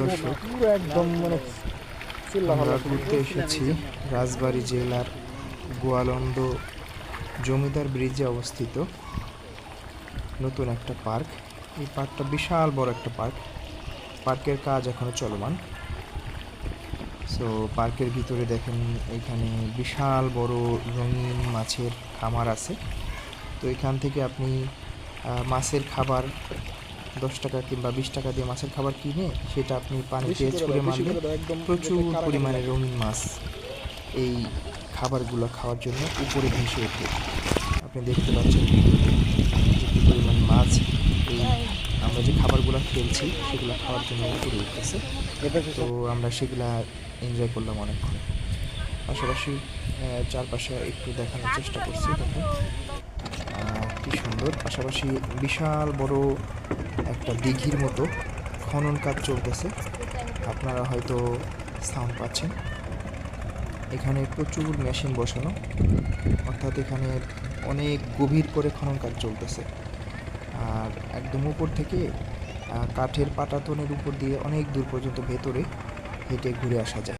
দর্শক, একদম মানে আমরা ঘুরতে এসেছি রাজবাড়ী জেলার গোয়ালন্দ জমিদার ব্রিজে অবস্থিত নতুন একটা পার্ক। এই পার্কটা বিশাল বড় একটা পার্ক। পার্কের কাজ এখনও চলমান। সো পার্কের ভিতরে দেখেন এখানে বিশাল বড় রঙিন মাছের খামার আছে। তো এখান থেকে আপনি মাছের খাবার দশ টাকা কিংবা বিশ টাকা দিয়ে মাছের খাবার কিনে সেটা আপনি পানিতে ছুঁড়ে মারলে প্রচুর পরিমাণে রঙিন মাছ এই খাবারগুলো খাওয়ার জন্য উপরে ভেসে ওঠে। আপনি দেখতে পাচ্ছেন যে পরিমাণ মাছ এই আমরা যে খাবারগুলো ফেলছি সেগুলো খাওয়ার জন্য উপরে উঠতেছে। তো আমরা সেগুলা এনজয় করলাম অনেকক্ষণ। পাশাপাশি চারপাশে একটু দেখানোর চেষ্টা করছি। আহ, সুন্দর পাশাপাশি বিশাল বড় একটা দিঘির মতো খনন কাজ চলতেছে। আপনারা হয়তো সাউন্ড পাচ্ছেন। এখানে প্রচুর মেশিন বসানো, অর্থাৎ এখানে অনেক গভীর করে খনন কাজ চলতেছে। আর একদম উপর থেকে কাঠের পাটাতনের উপর দিয়ে অনেক দূর পর্যন্ত ভেতরে হেঁটে ঘুরে আসা যায়।